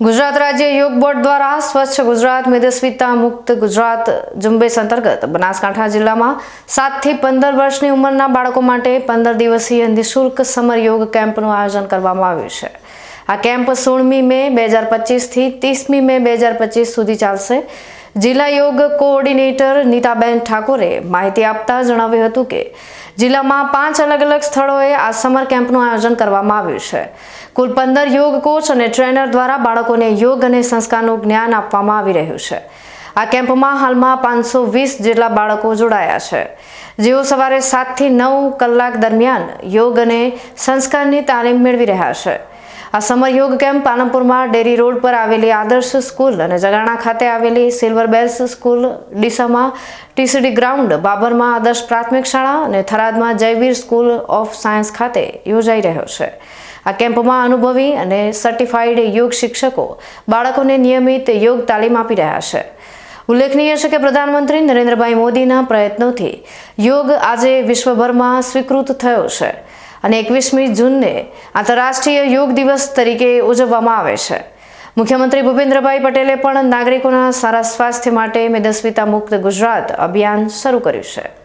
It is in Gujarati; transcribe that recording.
ગુજરાત રાજ્ય યોગ બોર્ડ દ્વારા સ્વચ્છ ગુજરાત મેદસ્વીતા મુક્ત ગુજરાત ઝુંબેશ અંતર્ગત બનાસકાંઠા જિલ્લામાં સાતથી પંદર વર્ષની ઉંમરના બાળકો માટે પંદર દિવસીય નિઃશુલ્ક સમર યોગ કેમ્પનું આયોજન કરવામાં આવ્યું છે. આ કેમ્પ સોળમી મે બે હજાર પચીસથી ત્રીસમી મે બે હજાર પચીસ સુધી ચાલશે. જિલ્લા યોગ કોઓર્ડિનેટર નીતાબેન ઠાકોરે માહિતી આપતા જણાવ્યું હતું કે જિલ્લામાં પાંચ અલગ અલગ સ્થળોએ આ સમર કેમ્પનું આયોજન કરવામાં આવ્યું છે. કુલ પંદર યોગ કોચ અને ટ્રેનર દ્વારા બાળકોને યોગ અને સંસ્કારનું જ્ઞાન આપવામાં આવી રહ્યું છે. આ કેમ્પમાં હાલમાં પાંચસો વીસ જેટલા બાળકો જોડાયા છે. જેઓ સવારે સાતથી નવ કલાક દરમિયાન યોગ અને સંસ્કારની તાલીમ મેળવી રહ્યા છે. આ સમર યોગ કેમ્પ પાલનપુરમાં ડેરી રોડ પર આવેલી આદર્શ સ્કૂલ અને જગાણા ખાતે આવેલી સિલ્વર બેલ્સ સ્કૂલ ડીસામાં ટીસીડી ગ્રાઉન્ડ, બાબરમાં આદર્શ પ્રાથમિક શાળા અને થરાદમાં જયવીર સ્કૂલ ઓફ સાયન્સ ખાતે યોજાઈ રહ્યો છે. આ કેમ્પમાં અનુભવી અને સર્ટિફાઈડ યોગ શિક્ષકો બાળકોને નિયમિત યોગ તાલીમ આપી રહ્યા છે. ઉલ્લેખનીય છે કે પ્રધાનમંત્રી નરેન્દ્રભાઈ મોદીના પ્રયત્નોથી યોગ આજે વિશ્વભરમાં સ્વીકૃત થયો છે. અને એકવીસમી જૂનને આંતરરાષ્ટ્રીય યોગ દિવસ તરીકે ઉજવવામાં આવે છે. મુખ્યમંત્રી ભૂપેન્દ્રભાઈ પટેલે પણ નાગરિકોના સારા સ્વાસ્થ્ય માટે મેદસ્વીતા મુક્ત ગુજરાત અભિયાન શરૂ કર્યું છે.